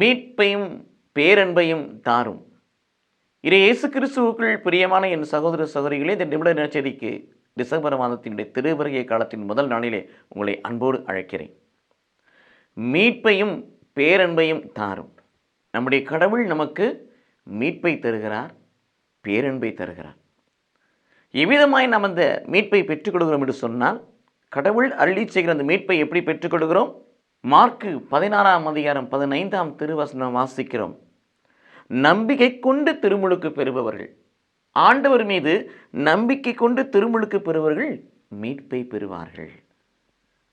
மீட்பையும் பேரன்பையும் தாரும். இறை இயேசு கிறிஸ்துவுக்குள் பிரியமான என் சகோதர சகோதரிகளே இந்த நிமிட நிலச்செடிக்கு டிசம்பர் மாதத்தினுடைய திருவருகை காலத்தின் முதல் நாளிலே உங்களை அன்போடு அழைக்கிறேன். மீட்பையும் பேரன்பையும் தாரும். நம்முடைய கடவுள் நமக்கு மீட்பை தருகிறார் பேரன்பை தருகிறார். எவ்விதமாய் நாம் அந்த மீட்பை பெற்றுக்கொள்கிறோம் என்று சொன்னால் கடவுள் அள்ளி செய்கிற அந்த மீட்பை எப்படி பெற்றுக்கொள்கிறோம் மார்க்கு பதினாறாம் அதிகாரம் பதினைந்தாம் திருவசனம் வாசிக்கிறோம். நம்பிக்கை கொண்டு திருமுழுக்கு பெறுபவர்கள். ஆண்டவர் மீது நம்பிக்கை கொண்டு திருமுழுக்கு பெறுபவர்கள் மீட்பை பெறுவார்கள்.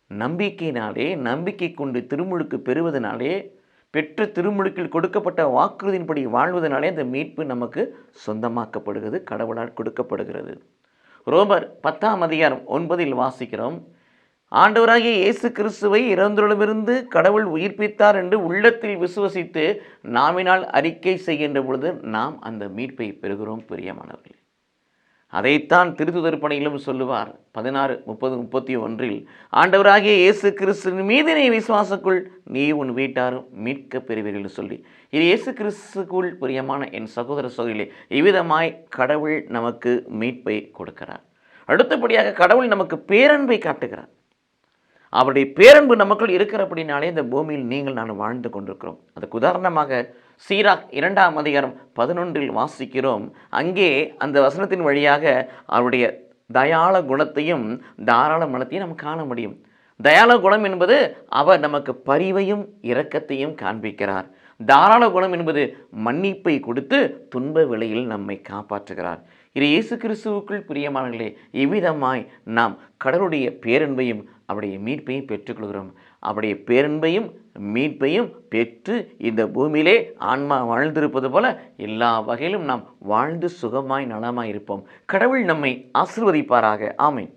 நம்பிக்கையினாலே நம்பிக்கை கொண்டு திருமுழுக்கு பெறுவதனாலே பெற்ற திருமுழுக்கில் கொடுக்கப்பட்ட வாக்குறுதியின்படி வாழ்வதனாலே அந்த மீட்பு நமக்கு சொந்தமாக்கப்படுகிறது கடவுளால் கொடுக்கப்படுகிறது. ரோமர் பத்தாம் அதிகாரம் ஒன்பதில் வாசிக்கிறோம். ஆண்டவராகிய இயேசு கிறிஸ்துவை இறந்தொழிலிருந்து கடவுள் உயிர்ப்பித்தார் என்று உள்ளத்தில் விசுவசித்து நாமினால் அறிக்கை செய்கின்ற பொழுது நாம் அந்த மீட்பை பெறுகிறோம் பிரியமானவர்களே. அதைத்தான் திருத்துதர் பணியிலும் சொல்லுவார் பதினாறு முப்பது முப்பத்தி ஒன்றில் ஆண்டவராகிய இயேசு கிறிஸ்துவின் மீது நீ விசுவாசக்குள் நீ உன் வீட்டாரும் மீட்க பெறுவீர்கள் சொல்லி. இது இயேசு கிறிஸ்துக்குள் பிரியமான என் சகோதர சகோதரிகளே இவ்விதமாய் கடவுள் நமக்கு மீட்பை கொடுக்கிறார். அடுத்தபடியாக கடவுள் நமக்கு பேரன்பை காட்டுகிறார். அவருடைய பேரன்பு நமக்குள் இருக்கிறபடினாலே இந்த பூமியில் நீங்கள் நான் வாழ்ந்து கொண்டிருக்கிறோம். அதுக்கு உதாரணமாக சீராக் இரண்டாம் அதிகாரம் பதினொன்றில் வாசிக்கிறோம். அங்கே அந்த வசனத்தின் வழியாக அவருடைய தயாள குணத்தையும் தாராள மனத்தையும் நம்ம காண முடியும். தயாள குணம் என்பது அவர் நமக்கு பரிவையும் இரக்கத்தையும் காண்பிக்கிறார். தாராள குணம் என்பது மன்னிப்பை கொடுத்து துன்ப விலையில் நம்மை காப்பாற்றுகிறார். இது இயேசு கிறிஸ்துவுக்குள் பிரியமானங்களே இவ்விதமாய் நாம் கடவுளுடைய பேரன்பையும் அவருடைய மீட்பையும் பெற்றுக்கொள்கிறோம். அவருடைய பேரன்பையும் மீட்பையும் பெற்று இந்த பூமியிலே ஆன்மா வாழ்ந்திருப்பது போல எல்லா வகையிலும் நாம் வாழ்ந்து சுகமாய் நலமாய் இருப்போம். கடவுள் நம்மை ஆசிர்வதிப்பாராக. ஆமை